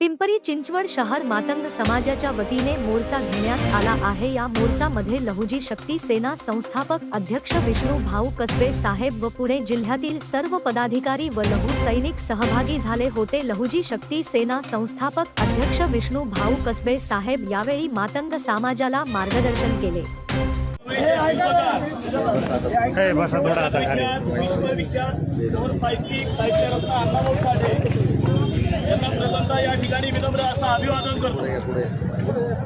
पिंपरी चिंचवड शहर मातंग समाजाच्या वतीने मोर्चा घेण्यात आला आहे या मोर्चामध्ये लहुजी शक्ती सेना संस्थापक अध्यक्ष विष्णू भाऊ कसबे साहेब व पुणे जिल्ह्यातील सर्व पदाधिकारी व लहू सैनिक सहभागी झाले होते लहुजी शक्ती सेना संस्थापक अध्यक्ष विष्णू भाऊ कसबे साहेब यावेळी मातंग समाजाला मार्गदर्शन केले हे बसा थोडा यांना प्रथमतः या ठिकाणी विनम्र असं अभिवादन करतो.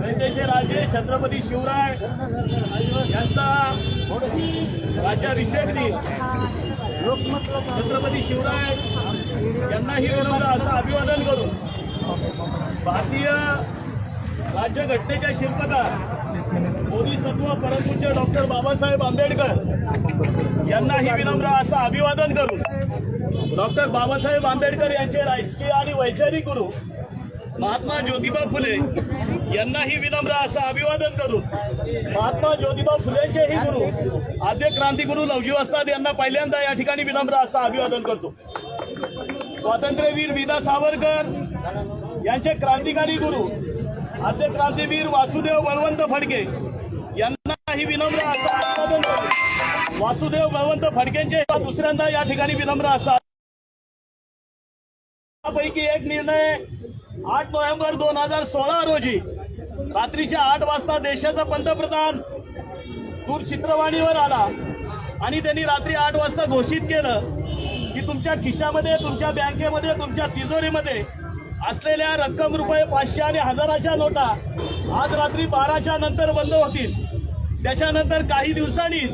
जनतेचे राजे छत्रपती शिवराय यांचा राज्याभिषेक दिन? छत्रपती शिवराय यांनाही विनम्र असं अभिवादन करू भारतीय राज्यघटनेच्या शिल्पकार बोधिसत्व परमपूज्य डॉक्टर बाबासाहेब आंबेडकर यांनाही विनम्र असं अभिवादन करून डॉक्टर बाबासाहेब आंबेडकर यांचे राजकीय आणि वैचारिक गुरु महात्मा ज्योतिबा फुले यांनाही विनम्र असं अभिवादन करून महात्मा ज्योतिबा फुलेंचेही गुरु आद्य क्रांतिगुरु लवजी वस्ताद यांना पहिल्यांदा या ठिकाणी विनम्र असं अभिवादन करतो. स्वातंत्र्यवीर विदा सावरकर यांचे क्रांतिकारी गुरु आद्य क्रांतीवीर वासुदेव बळवंत फडके ही विनम्र असा वासुदेव बळवंत फडकेंचे दुसऱ्यांदा या ठिकाणी विनम्र असा. त्यापैकी एक निर्णय आठ नोव्हेंबर दोन हजार सोळा रोजी रात्रीच्या आठ वाजता देशाचा पंतप्रधान दूरचित्रवाणीवर आला. आणि त्यांनी रात्री आठ वाजता घोषित केलं की तुमच्या खिशामध्ये तुमच्या बँकेमध्ये तुमच्या तिजोरीमध्ये असलेल्या रक्कम रुपये पाचशे आणि हजाराच्या नोटा आज रात्री बाराच्या नंतर बंद होतील. त्याच्यानंतर काही दिवसांनीच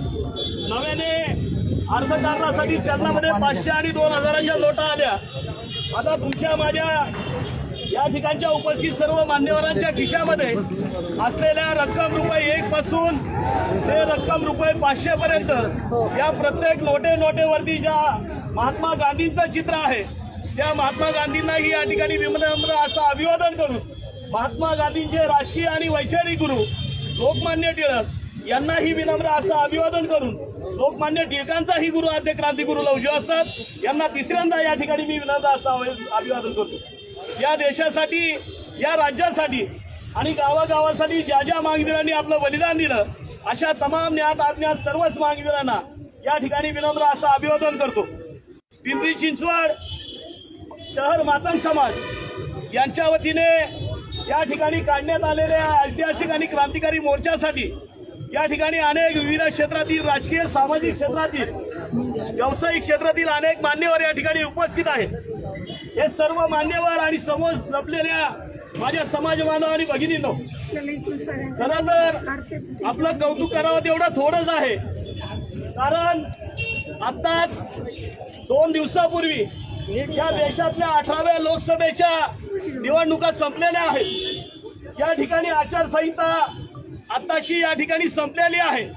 नव्याने अर्थकारणासाठी चलनामध्ये पाचशे आणि दोन हजाराच्या नोटा आल्या. आता तुमच्या माझ्या या ठिकाणच्या उपस्थित सर्व मान्यवरांच्या खिशामध्ये असलेल्या रक्कम रुपये एक पासून ते रक्कम रुपये पाचशे पर्यंत या प्रत्येक नोटे नोटेवरती ज्या महात्मा गांधींचं चित्र आहे त्या महात्मा गांधींनाही या ठिकाणी विनम्र असं अभिवादन करून महात्मा गांधींचे राजकीय आणि वैचारिक गुरु लोकमान्य टिळक यांनाही विनम्र असं अभिवादन करून लोकमान्य टिळकांचाही गुरु आद्य क्रांतिगुरु लवजी असतात. यांना तिसऱ्यांदा या ठिकाणी मी विनम्र असं अभि- अभिवादन करतो. या देशासाठी या राज्यासाठी आणि गावागावासाठी ज्या ज्या मागवीरांनी आपलं बलिदान दिलं अशा तमाम ज्ञात आज्ञात सर्वच मागवीरांना या ठिकाणी विनम्र असं अभिवादन करतो. पिंपरी चिंचवड शहर मातंग समाज यांच्या वतीने या ठिकाणी काढण्यात आलेल्या ऐतिहासिक आणि क्रांतिकारी मोर्चासाठी या ठिकाणी अनेक विविध क्षेत्रातील राजकीय सामाजिक क्षेत्रातील व्यावसायिक क्षेत्रातील अनेक मान्यवर या ठिकाणी उपस्थित आहेत. हे सर्व मान्यवर आणि समोर जपलेल्या माझ्या समाज बांधव आणि भगिनींनो खर तर आपलं कौतुक करावं तेवढं थोडंच आहे. कारण आत्ताच दोन दिवसापूर्वी या देशातल्या अठराव्या लोकसभेच्या निवडणुका संपलेल्या आहेत. या ठिकाणी आचारसंहिता आत्ताशी या ठिकाणी संपलेली आहे.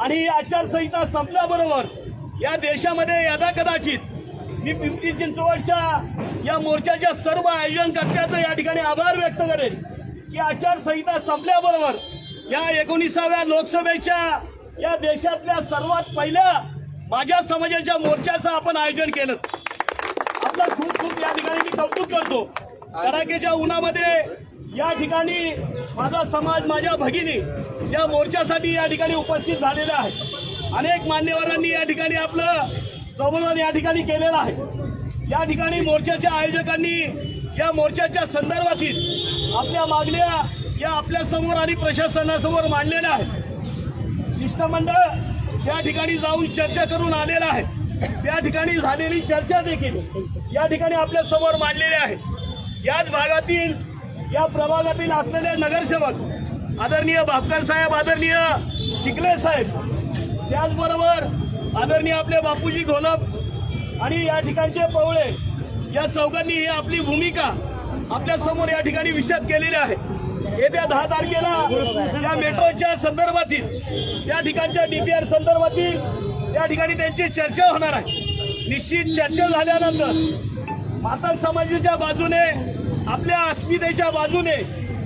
आणि ही आचारसंहिता संपल्याबरोबर या देशामध्ये यदा कदाचित मी पिंपरी चिंचवडच्या या मोर्चाच्या सर्व आयोजनकर्त्याचं या ठिकाणी आभार व्यक्त करेन की आचारसंहिता संपल्याबरोबर या एकोणीसाव्या लोकसभेच्या या देशातल्या सर्वात पहिल्या माझ्या समाजाच्या मोर्चाचं आपण आयोजन केलं. आपलं खूप खूप या ठिकाणी मी कौतुक करतो. कडाकेच्या उन्हामध्ये या ठिकाणी माझा समाज माझ्या भगिनी या मोर्चासाठी या ठिकाणी उपस्थित झालेला आहे. अनेक मान्यवरांनी या ठिकाणी आपलं प्रबोधन या ठिकाणी केलेलं आहे. या ठिकाणी मोर्चाच्या आयोजकांनी या मोर्चाच्या संदर्भातील आपल्या मागण्या या आपल्यासमोर आणि प्रशासनासमोर मांडलेल्या आहेत. शिष्टमंडळ त्या ठिकाणी जाऊन चर्चा करून आलेलं आहे. त्या ठिकाणी झालेली चर्चा देखील या ठिकाणी आपल्यासमोर मांडलेली आहे. याच भागातील या प्रभागातील असलेले नगरसेवक आदरणीय भापकर साहेब आदरणीय चिखले साहेब त्याचबरोबर आदरणीय आपले बापूजी घोलप आणि या ठिकाणचे पवळे या चौघांनी ही आपली भूमिका आपल्यासमोर या ठिकाणी विषद केलेली आहे. येत्या दहा तारखेला या मेट्रोच्या संदर्भातील त्या ठिकाणच्या डीपीआर संदर्भातील त्या ठिकाणी त्यांची चर्चा होणार आहे. निश्चित चर्चा झाल्यानंतर मातंग समाजाच्या बाजूने आपल्या अस्मितेच्या बाजूने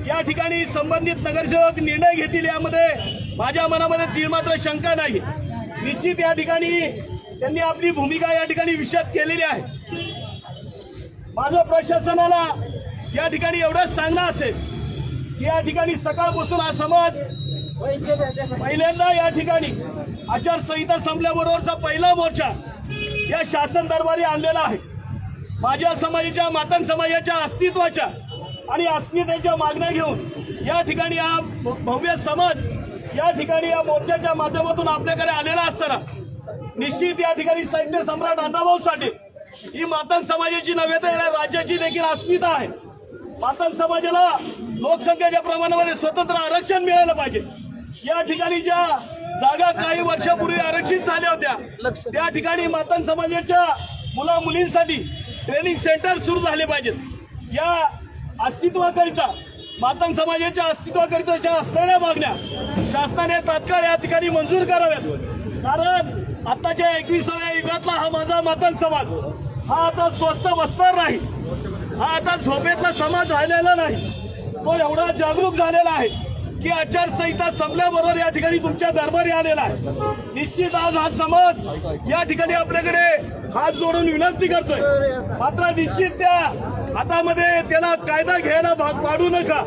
या ठिकाणी संबंधित नगरसेवक निर्णय घेतील यामध्ये माझ्या मनामध्ये ती मात्र शंका नाही. निश्चित या ठिकाणी त्यांनी आपली भूमिका या ठिकाणी विषद केलेली आहे. माझं प्रशासनाला या ठिकाणी एवढंच सांगणं असेल की या ठिकाणी सकाळपासून हा समाज पहिल्यांदा या ठिकाणी आचारसंहिता संपल्याबरोबरचा पहिला मोर्चा या शासन दरबारी आणलेला आहे. माझ्या समाजाच्या मातंग समाजाच्या अस्तित्वाच्या आणि अस्मितेच्या मागण्या घेऊन या ठिकाणी हा भव्य समाज या ठिकाणी या मोर्चाच्या माध्यमातून आपल्याकडे आलेला असताना निश्चित या ठिकाणी सैन्य सम्राट अण्णाभाऊ साठे ही मातंग समाजाची नव्हे तर या राज्याची देखील अस्मिता आहे. मातंग समाजाला लोकसंख्येच्या प्रमाणामध्ये स्वतंत्र आरक्षण मिळालं पाहिजे. या ठिकाणी ज्या जागा काही वर्षापूर्वी आरक्षित झाल्या होत्या त्या ठिकाणी मातंग समाजाच्या मुला मुलींसाठी ट्रेनिंग सेंटर सुरू झाले पाहिजेत. या अस्तित्वाकरिता मातंग समाजाच्या अस्तित्वाकरिता असलेल्या मागण्या शासनाने तात्काळ या ठिकाणी मंजूर कराव्यात. कारण आताच्या एकविसाव्या युगातला हा माझा मातंग समाज हा आता स्वस्त बसणार नाही. हा आता झोपेतला समाज राहिलेला नाही. तो एवढा जागरूक झालेला आहे. की आचारसंहिता संपल्याबरोबर या ठिकाणी तुमच्या दरबारी आलेला आहे. निश्चित आज हा समाज या ठिकाणी आपल्याकडे हात जोडून विनंती करतोय. मात्र निश्चित त्या हातामध्ये त्याला कायदा घ्यायला भाग पाडू नका.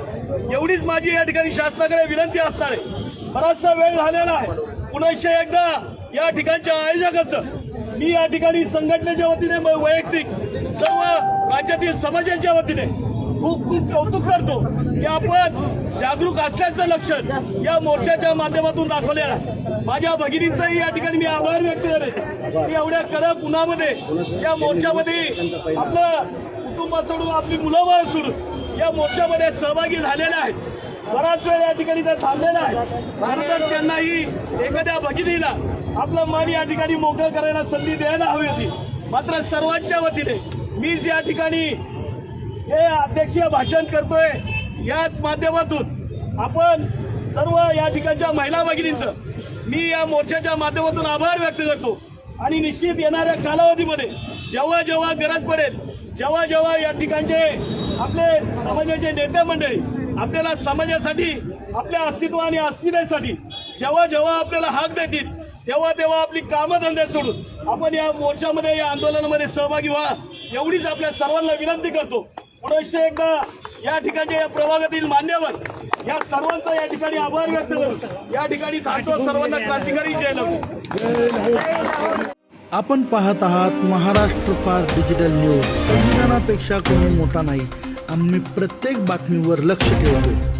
एवढीच माझी या ठिकाणी शासनाकडे विनंती असणार आहे. बराचसा वेळ झालेला आहे. पुन्हा एकदा या ठिकाणच्या आयोजकाचं मी या ठिकाणी संघटनेच्या वतीने वैयक्तिक सर्व राज्यातील समाजाच्या वतीने खूप खूप कौतुक करतो की आपण जागरूक असल्याचं लक्षण या मोर्चाच्या माध्यमातून दाखवलेलं आहे. माझ्या भगिनींचाही या ठिकाणी मी आभार व्यक्त करे की एवढ्या कडक उन्हामध्ये या मोर्चामध्ये आपलं कुटुंब सोडून आपली मुलं बाळ सोडून या मोर्चामध्ये सहभागी झालेल्या आहेत. बराच वेळ या ठिकाणी त्या थांबलेल्या आहेत खरं त्यांनाही एखाद्या भगिनीला आपलं मन या ठिकाणी मोकळं करायला संधी द्यायला हवी होती. मात्र सर्वांच्या वतीने मीच या ठिकाणी हे अध्यक्षीय भाषण करतोय याच माध्यमातून. आपण सर्व या ठिकाणच्या महिला भगिनींचं मी या मोर्चाच्या माध्यमातून आभार व्यक्त करतो. आणि निश्चित येणाऱ्या कालावधीमध्ये जेव्हा जेव्हा गरज पडेल जेव्हा जेव्हा या ठिकाणचे आपले समाजाचे नेते मंडळी आपल्याला समाजासाठी आपल्या अस्तित्व आणि अस्मितेसाठी जेव्हा जेव्हा आपल्याला हाक देतील तेव्हा तेव्हा आपली कामं धंदे सोडून आपण या मोर्चामध्ये या आंदोलनामध्ये सहभागी व्हा. एवढीच आपल्या सर्वांना विनंती करतो. पुनश्च एकदा या ठिकाणच्या या प्रभागातील मान्यवर या सर्वांचा या ठिकाणी आभार व्यक्त करून या ठिकाणी थांबतो. सर्वांना क्रांतिकारी जय आपण पाहत आहात महाराष्ट्र फास्ट डिजिटल न्यूज. संविधानापेक्षा कोणी मोठा नाही. आम्ही प्रत्येक बातमीवर लक्ष ठेवतो